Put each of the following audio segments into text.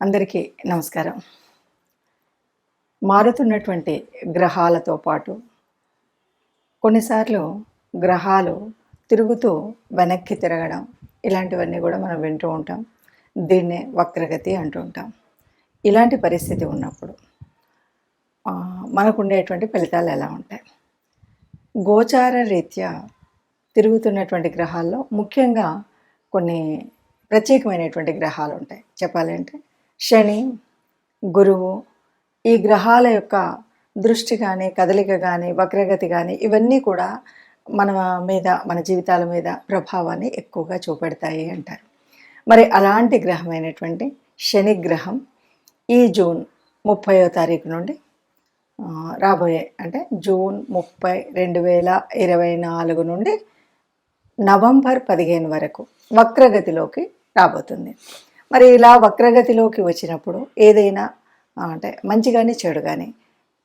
అందరికీ నమస్కారం. మారుతున్నటువంటి గ్రహాలతో పాటు కొన్నిసార్లు గ్రహాలు తిరుగుతూ వెనక్కి తిరగడం ఇలాంటివన్నీ కూడా మనం వింటూ ఉంటాం. దీన్నే వక్రగతి అంటూ ఉంటాం. ఇలాంటి పరిస్థితి ఉన్నప్పుడు మనకుండేటువంటి ఫలితాలు ఎలా ఉంటాయి? గోచార రీత్యా తిరుగుతున్నటువంటి గ్రహాల్లో ముఖ్యంగా కొన్ని ప్రత్యేకమైనటువంటి గ్రహాలు ఉంటాయి. చెప్పాలంటే శని గురువు ఈ గ్రహాల యొక్క దృష్టి కానీ కదలిక కానీ వక్రగతి కానీ ఇవన్నీ కూడా మన మీద మన జీవితాల మీద ప్రభావాన్ని ఎక్కువగా చూపెడతాయి అంటారు. మరి అలాంటి గ్రహమైనటువంటి శని గ్రహం ఈ జూన్ ముప్పయో తారీఖు నుండి రాబోయే అంటే జూన్ ముప్పై రెండు వేల ఇరవై నాలుగు నుండి నవంబర్ పదిహేను వరకు వక్రగతిలోకి రాబోతుంది. మరి ఇలా వక్రగతిలోకి వచ్చినప్పుడు ఏదైనా అంటే మంచి కానీ చెడు కానీ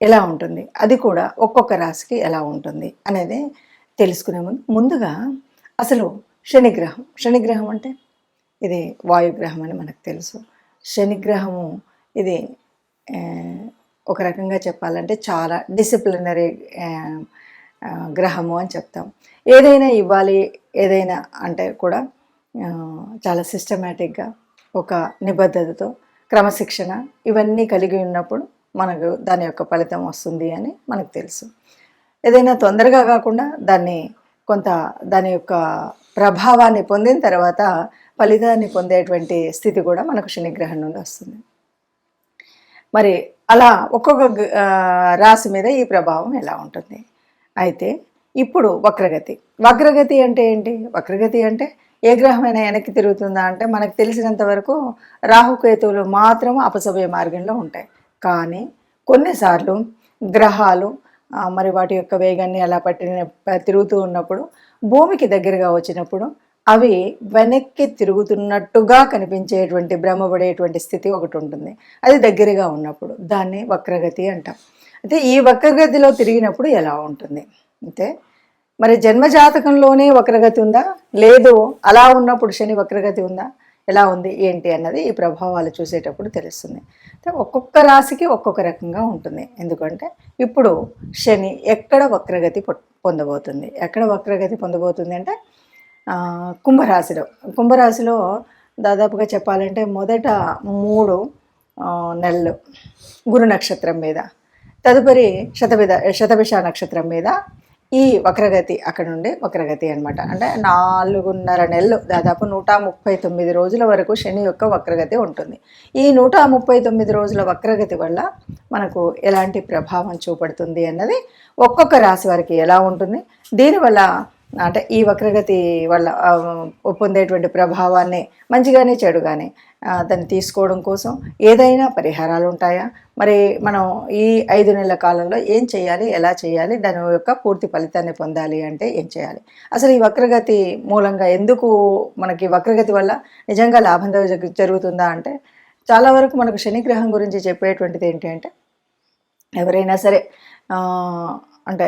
ఎలా ఉంటుంది? అది కూడా ఒక్కొక్క రాశికి ఎలా ఉంటుంది అనేది తెలుసుకునే ముందు ముందుగా అసలు శనిగ్రహం. శనిగ్రహం అంటే ఇది వాయుగ్రహం అని మనకు తెలుసు. శనిగ్రహము ఇది ఒక రకంగా చెప్పాలంటే చాలా డిసిప్లినరీ గ్రహము అని చెప్తాం. ఏదైనా ఇవ్వాలి ఏదైనా అంటే కూడా చాలా సిస్టమేటిక్గా ఒక నిబద్ధతతో క్రమశిక్షణ ఇవన్నీ కలిగి ఉన్నప్పుడు మనకు దాని యొక్క ఫలితం వస్తుంది అని మనకు తెలుసు. ఏదైనా తొందరగా కాకుండా దాన్ని కొంత దాని యొక్క ప్రభావాన్ని పొందిన తర్వాత ఫలితాన్ని పొందేటువంటి స్థితి కూడా మనకు శనిగ్రహం నుండి వస్తుంది. మరి అలా ఒక్కొక్క రాశి మీద ఈ ప్రభావం ఎలా ఉంటుంది? అయితే ఇప్పుడు వక్రగతి. వక్రగతి అంటే ఏంటి? వక్రగతి అంటే ఏ గ్రహమైనా వెనక్కి తిరుగుతుందా అంటే మనకు తెలిసినంత వరకు రాహుకేతువులు మాత్రం అపసవ్య మార్గంలో ఉంటాయి. కానీ కొన్నిసార్లు గ్రహాలు మరి వాటి యొక్క వేగాన్ని అలా పట్టిన తిరుగుతూ ఉన్నప్పుడు భూమికి దగ్గరగా వచ్చినప్పుడు అవి వెనక్కి తిరుగుతున్నట్టుగా కనిపించేటువంటి భ్రమపడేటువంటి స్థితి ఒకటి ఉంటుంది. అది దగ్గరగా ఉన్నప్పుడు దాన్ని వక్రగతి అంటాం. అయితే ఈ వక్రగతిలో తిరిగినప్పుడు ఎలా ఉంటుంది? అయితే మరి జన్మజాతకంలోనే వక్రగతి ఉందా? లేదు అలా ఉన్నప్పుడు శని వక్రగతి ఉందా? ఎలా ఉంది ఏంటి అన్నది ఈ ప్రభావాలు చూసేటప్పుడు తెలుస్తుంది. ఒక్కొక్క రాశికి ఒక్కొక్క రకంగా ఉంటుంది. ఎందుకంటే ఇప్పుడు శని ఎక్కడ వక్రగతి పొ- పొందబోతుంది? ఎక్కడ వక్రగతి పొందబోతుంది అంటే కుంభరాశిలో. కుంభరాశిలో దాదాపుగా చెప్పాలంటే మొదట మూడు నెలలు. గురు నక్షత్రం మీద తదుపరి శతవిధ శతభిష నక్షత్రం మీద ఈ వక్రగతి అక్కడ ఉండే వక్రగతి అన్నమాట. అంటే నాలుగున్నర నెలలు దాదాపు నూట ముప్పై తొమ్మిది రోజుల వరకు శని యొక్క వక్రగతి ఉంటుంది. ఈ నూట ముప్పై తొమ్మిది రోజుల వక్రగతి వల్ల మనకు ఎలాంటి ప్రభావం చూపడుతుంది అన్నది ఒక్కొక్క రాశి వారికి ఎలా ఉంటుంది? దీనివల్ల అంటే ఈ వక్రగతి వల్ల పొందేటువంటి ప్రభావాన్ని మంచిగానే చెడుగానే దాన్ని తీసుకోవడం కోసం ఏదైనా పరిహారాలు ఉంటాయా? మరి మనం ఈ ఐదు నెలల కాలంలో ఏం చేయాలి? ఎలా చేయాలి? దాని యొక్క పూర్తి ఫలితాన్ని పొందాలి అంటే ఏం చేయాలి? అసలు ఈ వక్రగతి మూలంగా ఎందుకు మనకి వక్రగతి వల్ల నిజంగా లాభం జరుగుతుందా అంటే చాలా వరకు మనకు శనిగ్రహం గురించి చెప్పేటువంటిది ఏంటి అంటే ఎవరైనా సరే అంటే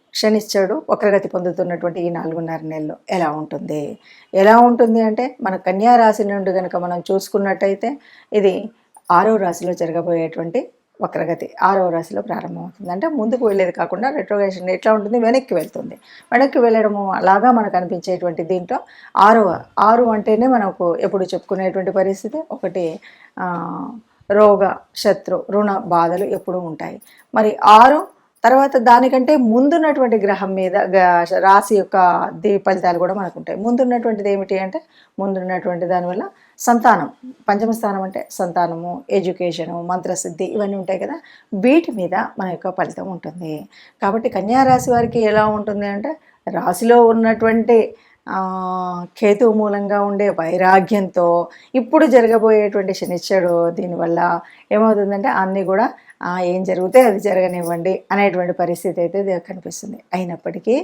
శనిశ్చరుడు వక్రగతి పొందుతున్నటువంటి ఈ నాలుగున్నర నెలలో ఎలా ఉంటుంది? ఎలా ఉంటుంది అంటే మన కన్యా రాశి నుండి కనుక మనం చూసుకున్నట్టయితే ఇది ఆరో రాశిలో జరగబోయేటువంటి వక్రగతి ఆరవ రాశిలో ప్రారంభమవుతుంది. అంటే ముందుకు వెళ్ళేది కాకుండా రెట్రోగేషన్ ఎట్లా ఉంటుంది? వెనక్కి వెళ్తుంది. వెనక్కి వెళ్ళడము అలాగా మనకు అనిపించేటువంటి దీంట్లో ఆరవ ఆరు అంటేనే మనకు ఎప్పుడు చెప్పుకునేటువంటి పరిస్థితి? ఒకటి రోగ శత్రు రుణ బాధలు ఎప్పుడూ ఉంటాయి. మరి ఆరు తర్వాత దానికంటే ముందున్నటువంటి గ్రహం మీద రాశి యొక్క దేవి ఫలితాలు కూడా మనకు ఉంటాయి ముందున్నటువంటిది ఏమిటి అంటే ముందున్నటువంటి దానివల్ల సంతానం. పంచమ స్థానం అంటే సంతానము ఎడ్యుకేషను మంత్రసిద్ధి ఇవన్నీ ఉంటాయి కదా. వీటి మీద మన యొక్క ఫలితం ఉంటుంది. కాబట్టి కన్యా రాశి వారికి ఎలా ఉంటుంది అంటే రాశిలో ఉన్నటువంటి కేతు మూలంగా ఉండే వైరాగ్యంతో ఇప్పుడు జరగబోయేటువంటి శనిశ్చరుడు దీనివల్ల ఏమవుతుందంటే అన్నీ కూడా ఏం జరిగితే అది జరగనివ్వండి అనేటువంటి పరిస్థితి అయితే కనిపిస్తుంది. అయినప్పటికీ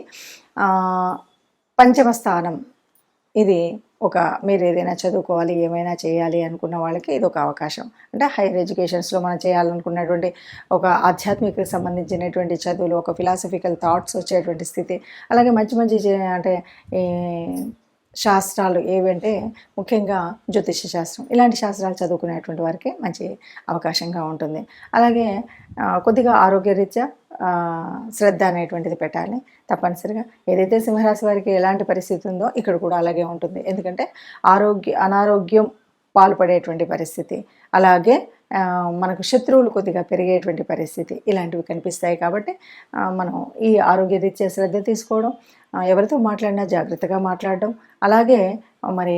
పంచమ స్థానం ఇది ఒక మీరు ఏదైనా చదువుకోవాలి ఏమైనా చేయాలి అనుకున్న వాళ్ళకి ఇది ఒక అవకాశం. అంటే హైయర్ ఎడ్యుకేషన్స్లో మనం చేయాలనుకున్నటువంటి ఒక ఆధ్యాత్మిక సంబంధించినటువంటి చదువులు ఒక ఫిలాసఫికల్ థాట్స్ వచ్చేటువంటి స్థితి. అలాగే మంచి మంచి అంటే ఈ శాస్త్రాలు ఏవంటే ముఖ్యంగా జ్యోతిష శాస్త్రం. ఇలాంటి శాస్త్రాలు చదువుకునేటువంటి వారికి మంచి అవకాశంగా ఉంటుంది. అలాగే కొద్దిగా ఆరోగ్యరీత్యా శ్రద్ధ అనేటువంటిది పెట్టాలి. తప్పనిసరిగా ఏదైతే సింహరాశి వారికి ఎలాంటి పరిస్థితి ఉందో ఇక్కడ కూడా అలాగే ఉంటుంది. ఎందుకంటే ఆరోగ్య అనారోగ్యం పాల్పడేటువంటి పరిస్థితి. అలాగే మనకు శత్రువులు కొద్దిగా పెరిగేటువంటి పరిస్థితి ఇలాంటివి కనిపిస్తాయి కాబట్టి మనం ఈ ఆరోగ్య రీత్యా శ్రద్ధ తీసుకోవడం ఎవరితో మాట్లాడినా జాగ్రత్తగా మాట్లాడడం అలాగే మరి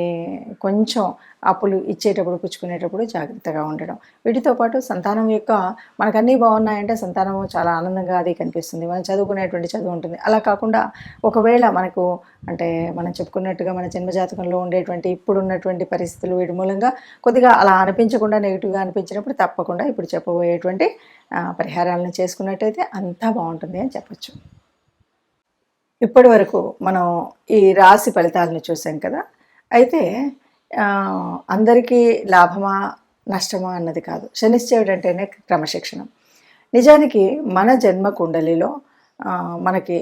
కొంచెం అప్పులు ఇచ్చేటప్పుడు పుచ్చుకునేటప్పుడు జాగ్రత్తగా ఉండడం. వీటితో పాటు సంతానం యొక్క మనకు అన్నీ బాగున్నాయంటే సంతానం చాలా ఆనందంగా అది కనిపిస్తుంది. మనం చదువుకునేటువంటి చదువు ఉంటుంది. అలా కాకుండా ఒకవేళ మనకు అంటే మనం చెప్పుకున్నట్టుగా మన జన్మజాతకంలో ఉండేటువంటి ఇప్పుడు ఉన్నటువంటి పరిస్థితులు వీటి మూలంగా కొద్దిగా అలా అనిపించకుండా నెగిటివ్గా అనిపించినప్పుడు తప్పకుండా ఇప్పుడు చెప్పబోయేటువంటి పరిహారాలను చేసుకున్నట్టయితే అంతా బాగుంటుంది అని చెప్పచ్చు. ఇప్పటి వరకు మనం ఈ రాశి ఫలితాలను చూసాం కదా? అయితే అందరికీ లాభమా నష్టమా అన్నది కాదు. శనిశ్చయుడు అంటేనే క్రమశిక్షణ. నిజానికి మన జన్మ కుండలిలో మనకి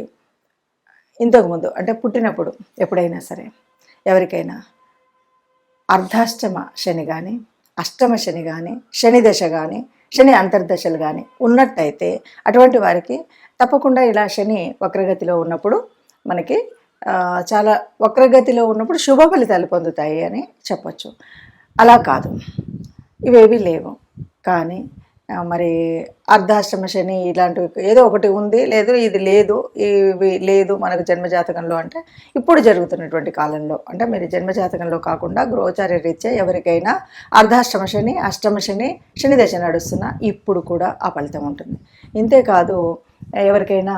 ఇంతకుముందు అంటే పుట్టినప్పుడు ఎప్పుడైనా సరే ఎవరికైనా అర్ధాష్టమ శని కానీ అష్టమ శని కానీ శని దశ కానీ శని అంతర్దశలు కానీ ఉన్నట్టయితే అటువంటి వారికి తప్పకుండా ఇలా శని వక్రగతిలో ఉన్నప్పుడు మనకి చాలా వక్రగతిలో ఉన్నప్పుడు శుభ ఫలితాలు పొందుతాయి అని చెప్పొచ్చు. అలా కాదు. ఇవేవి లేవు. కానీ మరి అర్ధాష్టమ శని ఇలాంటివి ఏదో ఒకటి ఉంది లేదు ఇది లేదు ఇవి లేదు మనకు జన్మజాతకంలో అంటే ఇప్పుడు జరుగుతున్నటువంటి కాలంలో. అంటే మీరు జన్మజాతకంలో కాకుండా గృహచార్య రీత్యా ఎవరికైనా అర్ధాష్టమ శని అష్టమ శని శని దశ నడుస్తున్నా ఇప్పుడు కూడా ఆ ఫలితం ఉంటుంది. ఇంతేకాదు ఎవరికైనా